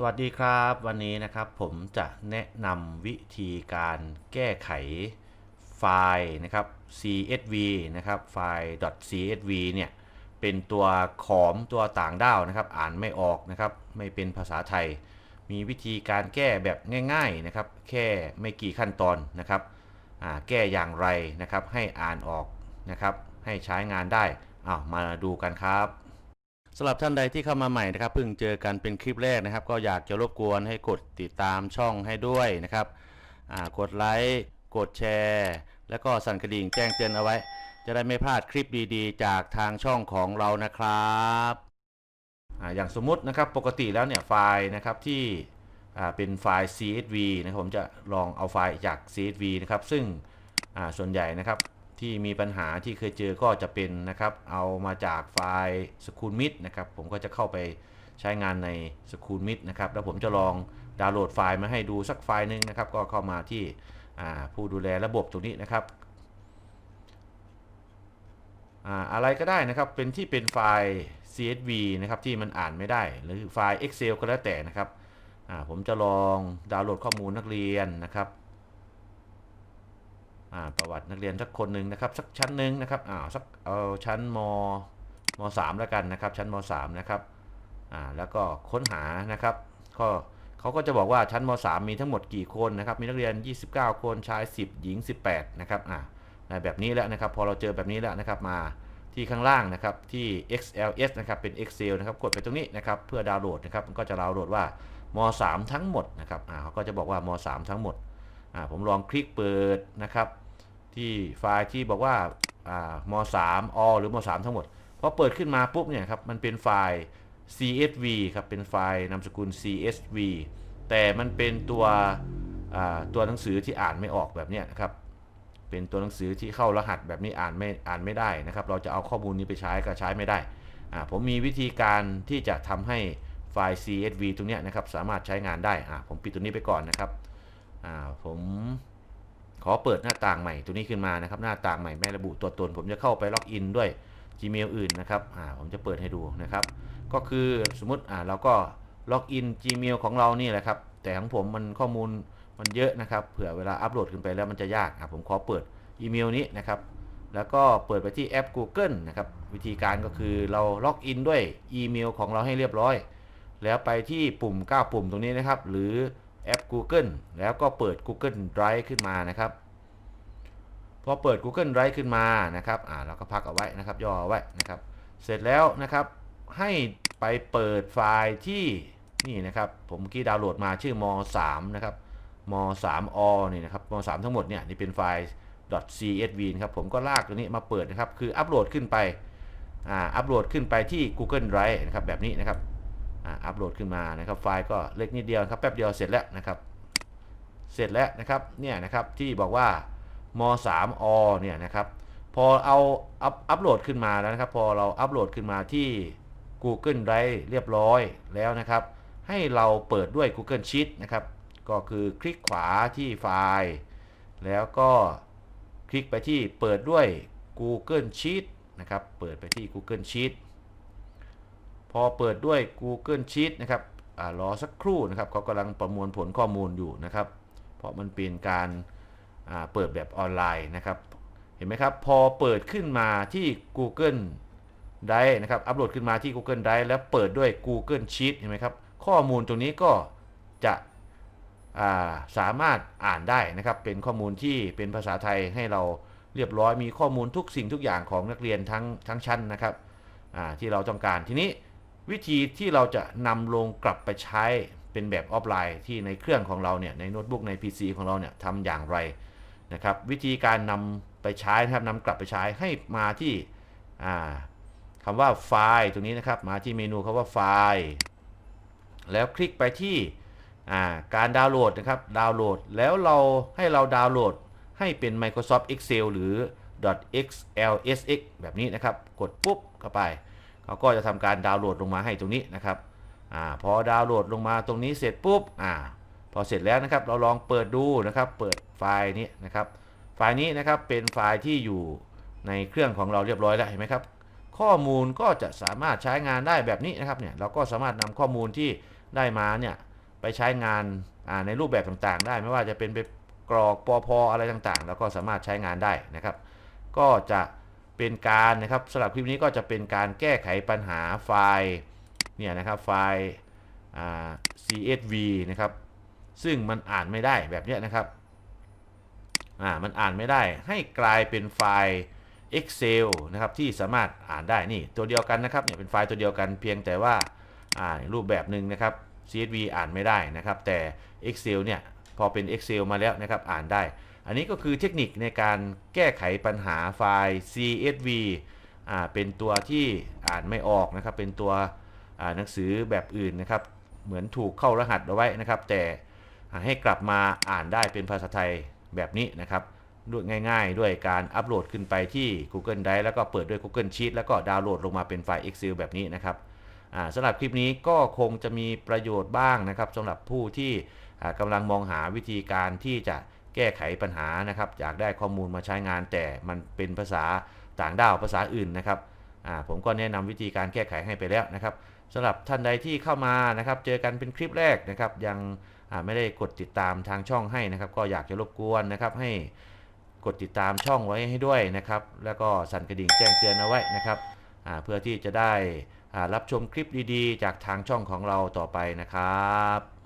สวัสดีครับวันนี้นะครับผมจะแนะนำวิธีการแก้ไขไฟล์นะครับ CSV นะครับไฟล์ .csv เนี่ยเป็นตัวขอมตัวต่างด้าวนะครับ อ่านไม่ออกนะครับ ไม่เป็นภาษาไทย มีวิธีการแก้แบบง่ายๆนะครับ แค่ไม่กี่ขั้นตอนนะครับแก้อย่างไรนะครับ ให้อ่านออกนะครับ ให้ใช้งานได้อ้าวมาดูกันครับ สำหรับท่านใดที่เข้ามาใหม่นะครับเพิ่งเจอกันเป็นคลิปแรกนะครับ ก็อยากจะรบกวนให้กดติดตามช่องให้ด้วยนะครับกดไลค์กดแชร์ แล้วก็สั่นกระดิ่งแจ้งเตือนเอาไว้ จะได้ไม่พลาดคลิปดีๆ จากทางช่องของเรานะครับออย่างสมมุตินะครับปกติแล้วเนี่ยไฟล์นะครับที่เป็นไฟล์ CSV นะครับผมจะลองเอาไฟล์จาก CSV นะครับซึ่งส่วนใหญ่นะครับ ที่มีปัญหาที่เคยเจอก็จะเป็นนะครับ เอามาจากไฟล์ s c h o o l m i t นะครับ ผมก็จะเข้าไปใช้งานใน s c h o o l m i t นะครับ แล้วผมจะลองดาวน์โหลดไฟล์มาให้ดูสักไฟล์หนึ่งนะครับ ก็เข้ามาที่ผู้ดูแลระบบตรงนี้นะครับอะไรก็ได้นะครับเป็นที่เป็นไฟล์ CSV นะครับที่มันอ่านไม่ได้ หรือไฟล์ Excel ก็แล้วแต่นะครับผมจะลองดาวน์โหลดข้อมูลนักเรียนนะครับ ประวัตินักเรียนสักคนหนึ่งนะครับสักชั้นหนึ่งนะครับอ่าสักเอาชั้นมมสามแล้วกันนะครับ ชั้นมสามนะครับอ่าแล้วก็ค้นหานะครับก็เขาก็จะบอกว่าชั้นมสามมีทั้งหมดกี่คนนะครับ มีนักเรียน 29 คนชาย 10 หญิง 18 นะครับอ่าแบบนี้แล้วนะครับ พอเราเจอแบบนี้แล้วนะครับมาที่ข้างล่างนะครับที่ XLS นะครับเป็น Excel นะครับกดไปตรงนี้นะครับเพื่อดาวน์โหลดนะครับมันก็จะดาวน์โหลดว่าม3ทั้งหมดนะครับอ่าเขาก็จะบอกว่าม3ทั้งหมด ผมลองคลิกเปิดนะครับ ที่ไฟล์ที่บอกว่าอ่าม3อหรือม3ทั้งหมดพอเปิดขึ้นมาปุ๊บเนี่ยครับมันเป็นไฟล์ CSV ครับเป็นไฟล์นามสกุล CSV แต่มันเป็นตัวอ่าตัวหนังสือที่อ่านไม่ออกแบบเนี้ยนะครับเป็นตัวหนังสือที่เข้ารหัสแบบนี้อ่านไม่อ่านไม่ได้นะครับ เราจะเอาข้อมูลนี้ไปใช้ก็ใช้ไม่ได้อ่าผมมีวิธีการที่จะทำให้ไฟล์ CSV ตรงเนี้ยนะครับสามารถใช้งานได้อ่าผมปิดตัวนี้ไปก่อนนะครับ อ่าผมขอเปิดหน้าต่างใหม่ตัวนี้ขึ้นมานะครับ หน้าต่างใหม่ไม่ระบุตัวตน ผมจะเข้าไปล็อกอินด้วย Gmail อื่นนะครับอ่าผมจะเปิดให้ดูนะครับ ก็คือสมมติอ่าเราก็ล็อกอิน Gmail ของเรานี่แหละครับ แต่ของผมมันข้อมูลมันเยอะนะครับ เผื่อเวลาอัปโหลดขึ้นไปแล้วมันจะยากอะผมขอเปิดอีเมลนี้นะครับ แล้วก็เปิดไปที่แอป Google นะครับ วิธีการก็คือเราล็อกอินด้วยอีเมลของเราให้เรียบร้อย แล้วไปที่ปุ่ม9ปุ่มตรงนี้นะครับ หรือ แอป Google แล้วก็เปิด Google Drive ขึ้นมานะครับ พอเปิด Google Drive ขึ้นมานะครับอ่าเราก็พักเอาไว้นะครับ ย่อเอาไว้นะครับ เสร็จแล้วนะครับ ให้ไปเปิดไฟล์ที่นี่นะครับ ผมเมื่อกี้ดาวน์โหลดมาชื่อม3นะครับม3 o นี่นะครับม3ทั้งหมดเนี่ยนี่เป็นไฟล์ .csv นะครับ ผมก็ลากตัวนี้มาเปิดนะครับ คืออัปโหลดขึ้นไป อ่า อัปโหลดขึ้นไปที่ Google Drive นะครับ แบบนี้นะครับ อัปโหลดขึ้นมานะครับไฟล์ก็เล็กนิดเดียวครับแป๊บเดียวเสร็จแล้วนะครับ เสร็จแล้วนะครับเนี่ยนะครับที่บอกว่าม3 o เนี่ยนะครับพอเอาอัพอัปโหลดขึ้นมาแล้วนะครับ พอเราอัปโหลดขึ้นมาที่ Google Drive เรียบร้อยแล้วนะครับ ให้เราเปิดด้วย Google Sheet นะครับ ก็คือคลิกขวาที่ไฟล์ แล้วก็คลิกไปที่เปิดด้วย Google Sheet นะครับ เปิดไปที่ Google Sheet พอเปิดด้วย Google Sheet นะครับอรอสักครู่นะครับเขากำลังประมวลผลข้อมูลอยู่นะครับ เพราะมันเป็นการเปิดแบบออนไลน์นะครับ เห็นไหมครับ พอเปิดขึ้นมาที่ Google Drive นะครับ อัปโหลดขึ้นมาที่ Google Drive แล้วเปิดด้วย Google Sheet เห็นไหมครับ ข้อมูลตรงนี้ก็จะาสามารถอ่านได้นะครับ เป็นข้อมูลที่เป็นภาษาไทยให้เราเรียบร้อยมีข้อมูลทุกสิ่งทุกอย่างของนักเรียนทั้งทั้งชั้นนะครับที่เราต้องการทีนี้ วิธีที่เราจะนำลงกลับไปใช้เป็นแบบออฟไลน์ที่ในเครื่องของเราเนี่ยในโน้ตบุ๊กใน PC ของเราเนี่ยทำอย่างไรนะครับ วิธีการนำไปใช้นะครับนำกลับไปใช้ให้มาที่คำว่าไฟล์ตรงนี้นะครับ มาที่เมนูคำว่าไฟล์ แล้วคลิกไปที่การดาวน์โหลดนะครับดาวน์โหลดแล้วเราให้เราดาวน์โหลดให้เป็น Microsoft Excel หรือ .xlsx แบบนี้นะครับ กดปุ๊บเข้าไป เขาก็จะทำการดาวน์โหลดลงมาให้ตรงนี้นะครับอาพอดาวน์โหลดลงมาตรงนี้เสร็จปุ๊บอ่าพอเสร็จแล้วนะครับ เราลองเปิดดูนะครับ เปิดไฟล์นี้นะครับ ไฟล์นี้นะครับเป็นไฟล์ที่อยู่ในเครื่องของเราเรียบร้อยแล้วเห็นไหมครับ ข้อมูลก็จะสามารถใช้งานได้แบบนี้นะครับเนี่ยเราก็สามารถนำข้อมูลที่ได้มาเนี่ยไปใช้งานในรูปแบบต่างๆ ได้ไม่ว่าจะเป็นไปกรอกปอพออะไรต่างๆ แล้วก็สามารถใช้งานได้นะครับ ก็จะ เป็นการนะครับสำหรับคลิปนี้ก็จะเป็นการแก้ไขปัญหาไฟล์เนี่ยนะครับไฟล์ CSV นะครับซึ่งมันอ่านไม่ได้แบบนี้นะครับอ่ามันอ่านไม่ได้ให้กลายเป็นไฟล์ Excel นะครับที่สามารถอ่านได้นี่ตัวเดียวกันนะครับเนี่ยเป็นไฟล์ตัวเดียวกันเพียงแต่ว่าอ่ารูปแบบหนึ่งนะครับ CSV อ่านไม่ได้นะครับ แต่ Excel เนี่ย พอเป็น Excel มาแล้วนะครับอ่านได้ อันนี้ก็คือเทคนิคในการแก้ไขปัญหาไฟล์ CSV อ่าเป็นตัวที่อ่านไม่ออกนะครับ เป็นตัวหนังสือแบบอื่นนะครับ เหมือนถูกเข้ารหัสเอาไว้นะครับ แต่ให้กลับมาอ่านได้เป็นภาษาไทยแบบนี้นะครับด้วยง่าย ๆ ด้วยการอัปโหลดขึ้นไปที่ Google Drive แล้วก็เปิดด้วย Google Sheet แล้วก็ดาวน์โหลดลงมาเป็นไฟล์ Excel แบบนี้นะครับ สำหรับคลิปนี้ก็คงจะมีประโยชน์บ้างนะครับสำหรับผู้ที่กำลังมองหาวิธีการที่จะแก้ไขปัญหานะครับอยากได้ข้อมูลมาใช้งาน แต่มันเป็นภาษาต่างด้าวภาษาอื่นนะครับผมก็แนะนำวิธีการแก้ไขให้ไปแล้วนะครับสำหรับท่านใดที่เข้ามานะครับเจอกันเป็นคลิปแรกนะครับยังไม่ได้กดติดตามทางช่องให้นะครับ ก็อยากจะรบกวนนะครับให้กดติดตามช่องไว้ให้ด้วยนะครับ แล้วก็สั่นกระดิ่งแจ้งเตือนเอาไว้นะครับเพื่อที่จะได้ รับชมคลิปดีๆ จากทางช่องของเราต่อไปนะครับ